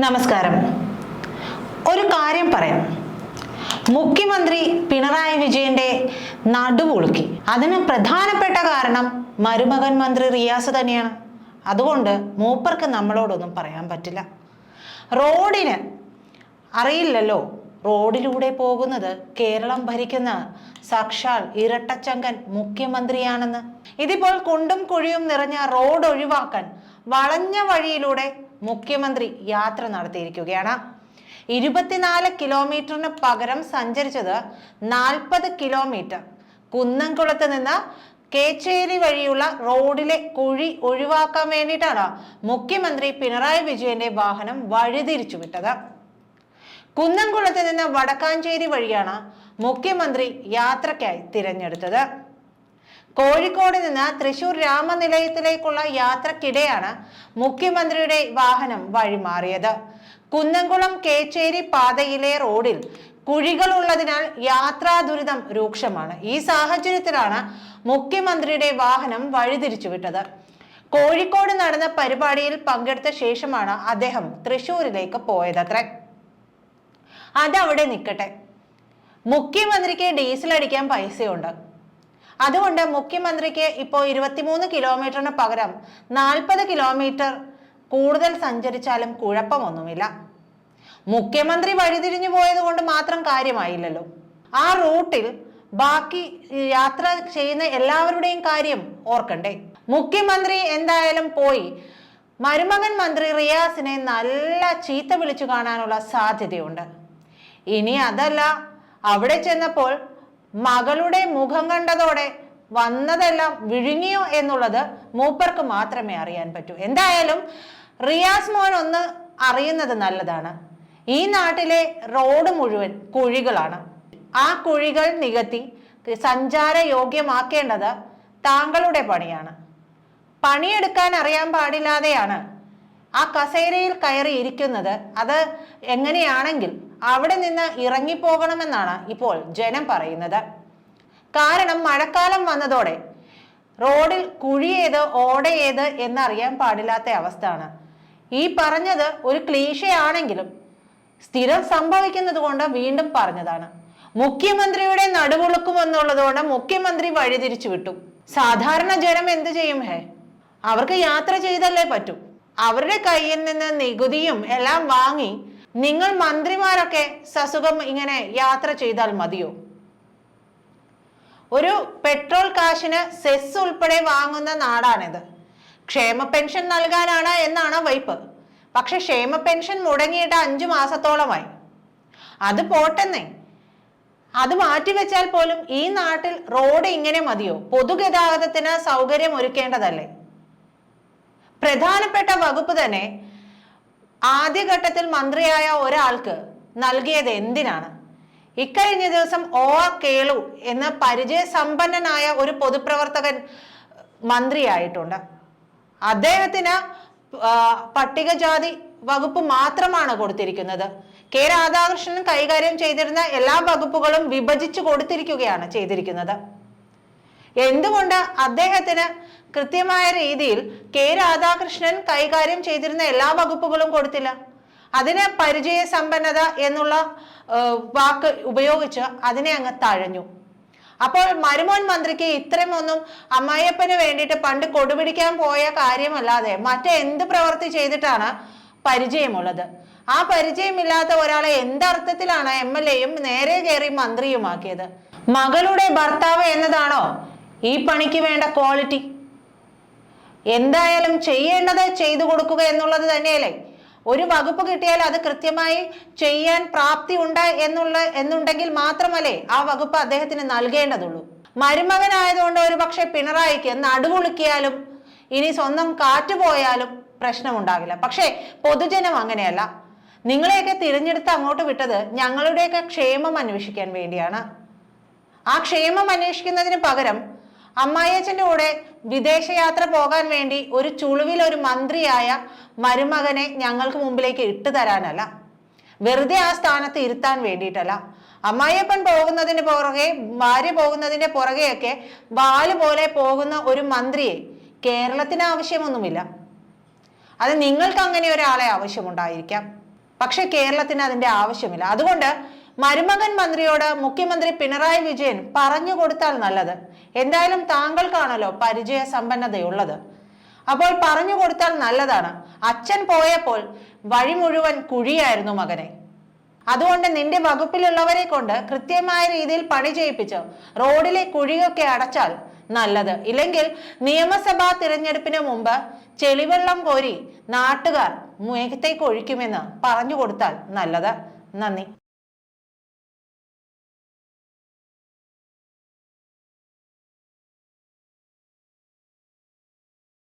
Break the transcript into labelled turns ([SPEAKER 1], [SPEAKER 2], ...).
[SPEAKER 1] നമസ്കാരം. ഒരു കാര്യം പറയാം. മുഖ്യമന്ത്രി പിണറായി വിജയന്റെ നടുപൊളുക്കി അതിന് പ്രധാനപ്പെട്ട കാരണം മരുമകൻ മന്ത്രി റിയാസ് തന്നെയാണ്. അതുകൊണ്ട് മൂപ്പർക്ക് നമ്മളോടൊന്നും പറയാൻ പറ്റില്ല. റോഡിന് അറിയില്ലല്ലോ റോഡിലൂടെ പോകുന്നത് കേരളം ഭരിക്കുന്ന സാക്ഷാൽ ഇരട്ടച്ചങ്കൻ മുഖ്യമന്ത്രിയാണെന്ന്. ഇതിപ്പോൾ കുണ്ടും കുഴിയും നിറഞ്ഞ റോഡ് ഒഴിവാക്കാൻ വളഞ്ഞ വഴിയിലൂടെ മുഖ്യമന്ത്രി യാത്ര നടത്തിയിരിക്കുകയാണ്. ഇരുപത്തിനാല് കിലോമീറ്ററിന് പകരം സഞ്ചരിച്ചത് നാൽപ്പത് കിലോമീറ്റർ. കുന്നംകുളത്ത് നിന്ന് കേച്ചേരി വഴിയുള്ള റോഡിലെ കുഴി ഒഴിവാക്കാൻ വേണ്ടിയിട്ടാണ് മുഖ്യമന്ത്രി പിണറായി വിജയന്റെ വാഹനം വഴിതിരിച്ചു വിട്ടത്. കുന്നംകുളത്ത് നിന്ന് വടക്കാഞ്ചേരി വഴിയാണ് മുഖ്യമന്ത്രി യാത്രയ്ക്കായി തിരഞ്ഞെടുത്തത്. കോഴിക്കോട് നിന്ന് തൃശൂർ രാമനിലയത്തിലേക്കുള്ള യാത്രക്കിടെയാണ് മുഖ്യമന്ത്രിയുടെ വാഹനം വഴിമാറിയത്. കുന്നംകുളം കേച്ചേരി പാതയിലെ റോഡിൽ കുഴികൾ ഉള്ളതിനാൽ യാത്രാ ദുരിതം രൂക്ഷമാണ്. ഈ സാഹചര്യത്തിലാണ് മുഖ്യമന്ത്രിയുടെ വാഹനം വഴിതിരിച്ചുവിട്ടത്. കോഴിക്കോട് നടന്ന പരിപാടിയിൽ പങ്കെടുത്ത ശേഷമാണ് അദ്ദേഹം തൃശൂരിലേക്ക് പോയതത്രേ. അതവിടെ നിൽക്കട്ടെ. മുഖ്യമന്ത്രിക്ക് ഡീസൽ അടിക്കാൻ പൈസയുണ്ട്. അതുകൊണ്ട് മുഖ്യമന്ത്രിക്ക് ഇപ്പോൾ ഇരുപത്തിമൂന്ന് കിലോമീറ്ററിന് പകരം നാൽപ്പത് കിലോമീറ്റർ കൂടുതൽ സഞ്ചരിച്ചാലും കുഴപ്പമൊന്നുമില്ല. മുഖ്യമന്ത്രി വഴിതിരിഞ്ഞു പോയത് കൊണ്ട് മാത്രം കാര്യമായില്ലല്ലോ. ആ റൂട്ടിൽ ബാക്കി യാത്ര ചെയ്യുന്ന എല്ലാവരുടെയും കാര്യം ഓർക്കണ്ടേ. മുഖ്യമന്ത്രി എന്തായാലും പോയി. മരുമകൻ മന്ത്രി റിയാസിനെ നല്ല ചീത്ത വിളിച്ചു കാണാനുള്ള സാധ്യതയുണ്ട്. ഇനി അതല്ല അവിടെ ചെന്നപ്പോൾ മകളുടെ മുഖം കണ്ടതോടെ വന്നതെല്ലാം വിഴുങ്ങിയോ എന്നുള്ളത് മൂപ്പർക്ക് മാത്രമേ അറിയാൻ പറ്റൂ. എന്തായാലും റിയാസ് മോൻ ഒന്ന് അറിയുന്നത് നല്ലതാണ്. ഈ നാട്ടിലെ റോഡ് മുഴുവൻ കുഴികളാണ്. ആ കുഴികൾ നികത്തി സഞ്ചാര യോഗ്യമാക്കേണ്ടത് താങ്കളുടെ പണിയാണ്. പണിയെടുക്കാൻ അറിയാൻ പാടില്ലാതെയാണ് ആ കസേരയിൽ കയറി ഇരിക്കുന്നത് അത് എങ്ങനെയാണെങ്കിൽ അവിടെ നിന്ന് ഇറങ്ങിപ്പോകണമെന്നാണ് ഇപ്പോൾ ജനം പറയുന്നത്. കാരണം മഴക്കാലം വന്നതോടെ റോഡിൽ കുഴിയേത് ഓടയേത് എന്നറിയാൻ പാടില്ലാത്ത അവസ്ഥയാണ്. ഈ പറഞ്ഞത് ഒരു ക്ലീശയാണെങ്കിലും സ്ഥിരം സംഭവിക്കുന്നത് കൊണ്ട് വീണ്ടും പറഞ്ഞതാണ്. മുഖ്യമന്ത്രിയുടെ നടുവുളുക്കുമെന്നുള്ളതുകൊണ്ട് മുഖ്യമന്ത്രി വഴിതിരിച്ചു വിട്ടു. സാധാരണ ജനം എന്ത് ചെയ്യും ഹേ? അവർക്ക് യാത്ര ചെയ്തല്ലേ പറ്റൂ. അവരുടെ കയ്യിൽ നിന്ന് നികുതിയും എല്ലാം വാങ്ങി നിങ്ങൾ മന്ത്രിമാരൊക്കെ സസുഖം ഇങ്ങനെ യാത്ര ചെയ്താൽ മതിയോ? ഒരു പെട്രോൾ കാശിന് സെസ് ഉൾപ്പെടെ വാങ്ങുന്ന നാടാണിത്. ക്ഷേമ പെൻഷൻ നൽകാനാണ് എന്നാണ് വൈപ്പ്. പക്ഷെ ക്ഷേമ പെൻഷൻ മുടങ്ങിയിട്ട് അഞ്ചു മാസത്തോളമായി. അത് പോട്ടെന്നേ. അത് മാറ്റിവെച്ചാൽ പോലും ഈ നാട്ടിൽ റോഡ് ഇങ്ങനെ മതിയോ? പൊതുഗതാഗതത്തിന് സൗകര്യം ഒരുക്കേണ്ടതല്ലേ പ്രധാനപ്പെട്ട വകുപ്പ് തന്നെ ആദ്യഘട്ടത്തിൽ മന്ത്രിയായ ഒരാൾക്ക് നൽകിയത് എന്തിനാണ്? ഇക്കഴിഞ്ഞ ദിവസം ആർ കേളു എന്ന പരിചയസമ്പന്നനായ ഒരു പൊതുപ്രവർത്തകൻ മന്ത്രിയായിട്ടുണ്ട്. അദ്ദേഹത്തിന് പട്ടികജാതി വകുപ്പ് മാത്രമാണ് കൊടുത്തിരിക്കുന്നത്. കെ രാധാകൃഷ്ണൻ കൈകാര്യം ചെയ്തിരുന്ന എല്ലാ വകുപ്പുകളും വിഭജിച്ചു കൊടുത്തിരിക്കുകയാണ് ചെയ്തിരിക്കുന്നത്. എന്തുകൊണ്ട് അദ്ദേഹത്തിന് കൃത്യമായ രീതിയിൽ കെ രാധാകൃഷ്ണൻ കൈകാര്യം ചെയ്തിരുന്ന എല്ലാ വകുപ്പുകളും കൊടുത്തില്ല? അതിന് പരിചയ സമ്പന്നത എന്നുള്ള വാക്ക് ഉപയോഗിച്ച് അതിനെ അങ്ങ് തഴഞ്ഞു. അപ്പോൾ മരുമോൻ മന്ത്രിക്ക് ഇത്രയുമൊന്നും അമ്മായിയപ്പന് വേണ്ടിയിട്ട് പണ്ട് കൊടുപിടിക്കാൻ പോയ കാര്യമല്ലാതെ മറ്റെന്ത് പ്രവൃത്തി ചെയ്തിട്ടാണ് പരിചയമുള്ളത്? ആ പരിചയമില്ലാത്ത ഒരാളെ എന്തർത്ഥത്തിലാണ് എം എൽ എയും നേരെ കയറി മന്ത്രിയുമാക്കിയത്? മകളുടെ ഭർത്താവ് എന്നതാണോ ഈ പണിക്ക് വേണ്ട ക്വാളിറ്റി എന്തായാലും ചെയ്യേണ്ടത് ചെയ്തു കൊടുക്കുക എന്നുള്ളത് തന്നെയല്ലേ? ഒരു വകുപ്പ് കിട്ടിയാൽ അത് കൃത്യമായി ചെയ്യാൻ പ്രാപ്തി ഉണ്ട് എന്നുള്ള എന്നുണ്ടെങ്കിൽ മാത്രമല്ലേ ആ വകുപ്പ് അദ്ദേഹത്തിന് നൽകേണ്ടതുള്ളൂ. മരുമകനായതുകൊണ്ട് ഒരു പക്ഷെ പിണറായിക്ക് നടുവുളുക്കിയാലും ഇനി സ്വന്തം കാറ്റ് പോയാലും പ്രശ്നമുണ്ടാകില്ല. പക്ഷേ പൊതുജനം അങ്ങനെയല്ല. നിങ്ങളെയൊക്കെ തിരഞ്ഞെടുത്ത് അങ്ങോട്ട് വിട്ടത് ഞങ്ങളുടെയൊക്കെ ക്ഷേമം അന്വേഷിക്കാൻ വേണ്ടിയാണ്. ആ ക്ഷേമം അന്വേഷിക്കുന്നതിന് പകരം അമ്മായിയച്ഛന്റെ കൂടെ വിദേശയാത്ര പോകാൻ വേണ്ടി ഒരു ചുളുവിൽ ഒരു മന്ത്രിയായ മരുമകനെ ഞങ്ങൾക്ക് മുമ്പിലേക്ക് ഇട്ടു തരാനല്ല. വെറുതെ ആ സ്ഥാനത്ത് ഇരുത്താൻ വേണ്ടിയിട്ടല്ല. അമ്മായിയപ്പൻ പോകുന്നതിന് പുറകെ ഭാര്യ പോകുന്നതിന്റെ പുറകെയൊക്കെ വാൽ പോലെ പോകുന്ന ഒരു മന്ത്രിയെ കേരളത്തിന് ആവശ്യമൊന്നുമില്ല. അത് നിങ്ങൾക്ക് അങ്ങനെ ഒരാളെ ആവശ്യമുണ്ടായിരിക്കാം. പക്ഷെ കേരളത്തിന് അതിന്റെ ആവശ്യമില്ല. അതുകൊണ്ട് മരുമകൻ മന്ത്രിയോട് മുഖ്യമന്ത്രി പിണറായി വിജയൻ പറഞ്ഞു കൊടുത്താൽ നല്ലത്. എന്തായാലും താങ്കൾക്കാണല്ലോ പരിചയ സമ്പന്നതയുള്ളത് അപ്പോൾ പറഞ്ഞു കൊടുത്താൽ നല്ലതാണ്. അച്ഛൻ പോയപ്പോൾ വഴി മുഴുവൻ കുഴിയായിരുന്നു മകനെ. അതുകൊണ്ട് നിന്റെ വകുപ്പിലുള്ളവരെ കൊണ്ട് കൃത്യമായ രീതിയിൽ പണി ചെയ്യിപ്പിച്ച് റോഡിലെ കുഴിയൊക്കെ അടച്ചാൽ നല്ലത്. ഇല്ലെങ്കിൽ നിയമസഭാ തിരഞ്ഞെടുപ്പിന് മുമ്പ് ചെളിവെള്ളം കോരി നാട്ടുകാർ മേഘത്തേക്ക് ഒഴിക്കുമെന്ന് പറഞ്ഞു കൊടുത്താൽ നല്ലത്. നന്ദി.